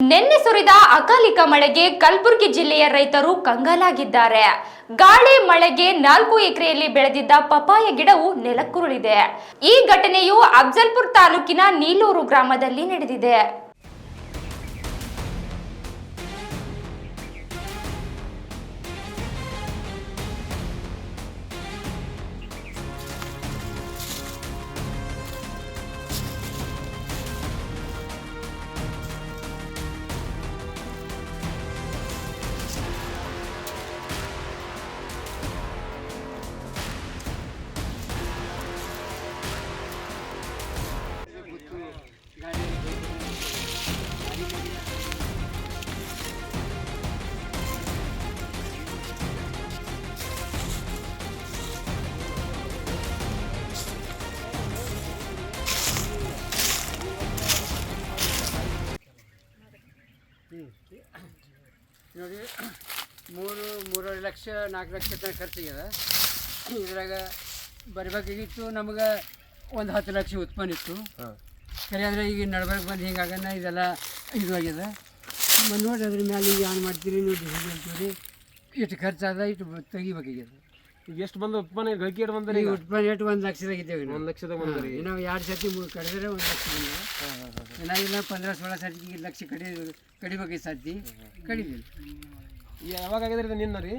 ನಿನ್ನೆ ಸುರಿದ ಅಕಾಲಿಕ ಮಳೆಗೆ ಕಲಬುರಗಿ ಜಿಲ್ಲೆಯ ರೈತರು ಕಂಗಾಲಾಗಿದ್ದಾರೆ. ಗಾಳಿ ಮಳೆಗೆ ನಾಲ್ಕು ಎಕರೆಯಲ್ಲಿ ಬೆಳೆದಿದ್ದ ಪಪಾಯ ಗಿಡವು ನೆಲಕ್ಕುರುಳಿದೆ. ಈ ಘಟನೆಯು ಅಫ್ಜಲ್ಪುರ್ ತಾಲೂಕಿನ ನೀಲೂರು ಗ್ರಾಮದಲ್ಲಿ ನಡೆದಿದೆ. ನೋಡಿ ಮೂರು ಮೂರುವರೆ ಲಕ್ಷ ನಾಲ್ಕು ಲಕ್ಷ ತನಕ ಖರ್ಚಾಗ್ಯದ ಇದ್ರಾಗ ಬರಬೇಕಾಗಿತ್ತು ನಮಗೆ ಒಂದು ಹತ್ತು ಲಕ್ಷ ಉತ್ಪನ್ನ ಇತ್ತು. ಸರಿ ಅಂದರೆ ಈಗ ನಡ್ಬೇಕು ಬಂದು ಹಿಂಗಾಗನ ಇದೆಲ್ಲ ಇದು ಆಗ್ಯದ ನೋಡಿ ಅದ್ರ ಮೇಲೆ ಈಗ ಏನು ಮಾಡ್ತೀರಿ ನೋಡಿ ಅಂತೀರಿ ಇಷ್ಟು ಖರ್ಚಾದ ಇಷ್ಟು ತೆಗಿಬೇಕಾಗ್ಯದ ಈಗ ಎಷ್ಟು ಬಂದ ಉತ್ಪನ್ನ ಗಳಿಕೆ ಎಷ್ಟು ಬಂದ್ರಿ ಈಗ ಉತ್ಪನ್ನ ಎಷ್ಟು? ಒಂದು ಲಕ್ಷದಾಗಿದ್ದೇವೆ ಒಂದು ಲಕ್ಷದಾಗ ಬಂದ್ರಿ ನಾವು ಎರಡು ಸರ್ತಿ ಮೂರು ಕಡಿದ್ರೆ ಒಂದು ಲಕ್ಷ ಬಂದ ಏನಾಗಿಲ್ಲ ಪಂದ್ರ ಸೋಳ ಸತಿ ಈಗ ಲಕ್ಷ ಕಡಿ ಕಡಿಬೇಕು ಸರ್ತಿ. ಕಡಿದಿಲ್ಲ ಯಾವಾಗ ಆಗಿದ್ರಿ ಇದು ನಿನ್ನ ರೀ?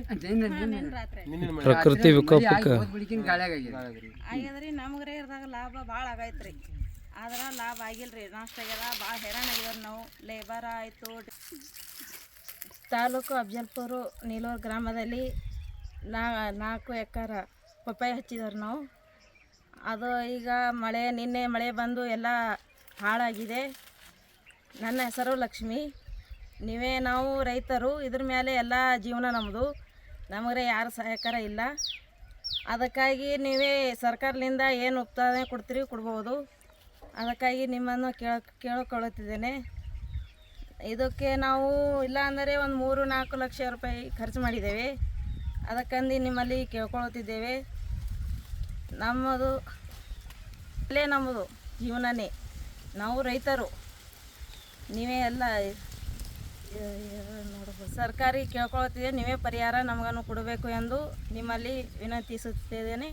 ಪ್ರಕೃತಿ ವಿಕೋಪಕ್ಕೆ. ಬಿಡ್ಕಿನ ಗಾಳಿಯಾಗ ಆಗ್ಯದ್ರಿ ನಮ್ಗ್ರಿ ಇರ್ದಾಗ ಲಾಭ ಭಾಳ ಆಗೈತ್ರಿ ಆದ್ರೆ ಲಾಭ ಆಗಿಲ್ರಿ ನಾಷ್ಟ ಆಗ್ಯದ ಭಾಳ ಹೈರಾಣ ಆಗ್ಯದ ನಾವು. ಲೇಬರ್ ಆಯಿತು. ತಾಲೂಕು ಅಫಜಲ್ಪುರ ನೀಲೂರು ಗ್ರಾಮದಲ್ಲಿ ನಾ ನಾಲ್ಕು ಎಕರ ಪಪ್ಪಾಯಿ ಹಚ್ಚಿದಾರೆ ನಾವು. ಅದು ಈಗ ಮಳೆ, ನಿನ್ನೆ ಮಳೆ ಬಂದು ಎಲ್ಲ ಹಾಳಾಗಿದೆ. ನನ್ನ ಹೆಸರು ಲಕ್ಷ್ಮಿ. ನೀವೇ ನಾವು ರೈತರು, ಇದ್ರ ಮೇಲೆ ಎಲ್ಲ ಜೀವನ ನಮ್ಮದು ನಮಗೆ ಯಾರು ಸಹಕಾರ ಇಲ್ಲ. ಅದಕ್ಕಾಗಿ ನೀವೇ ಸರ್ಕಾರದಿಂದ ಏನು ಉತ್ಪಾದನೆ ಕೊಡ್ತೀರಿ ಕೊಡ್ಬೋದು. ಅದಕ್ಕಾಗಿ ನಿಮ್ಮನ್ನು ಕೇಳ ಕೇಳಿಕೊಳ್ಳುತ್ತಿದ್ದೇನೆ ಇದಕ್ಕೆ ನಾವು ಇಲ್ಲ ಅಂದರೆ ಒಂದು ಮೂರು ನಾಲ್ಕು ಲಕ್ಷ ರೂಪಾಯಿ ಖರ್ಚು ಮಾಡಿದ್ದೇವೆ. ಅದಕ್ಕಂದು ನಿಮ್ಮಲ್ಲಿ ಕೇಳ್ಕೊಳ್ತಿದ್ದೇವೆ. ನಮ್ಮದು ಅಲ್ಲೇ ನಮ್ಮದು ಜೀವನನೇ. ನಾವು ರೈತರು. ನೀವೇ ಎಲ್ಲ ನೋಡ್ಬೋದು ಸರ್ಕಾರಿ ಕೇಳ್ಕೊಳ್ತಿದ್ದೇವೆ ನೀವೇ ಪರಿಹಾರ ನಮಗನ್ನು ಕೊಡಬೇಕು ಎಂದು ನಿಮ್ಮಲ್ಲಿ ವಿನಂತಿಸುತ್ತಿದ್ದೇನೆ.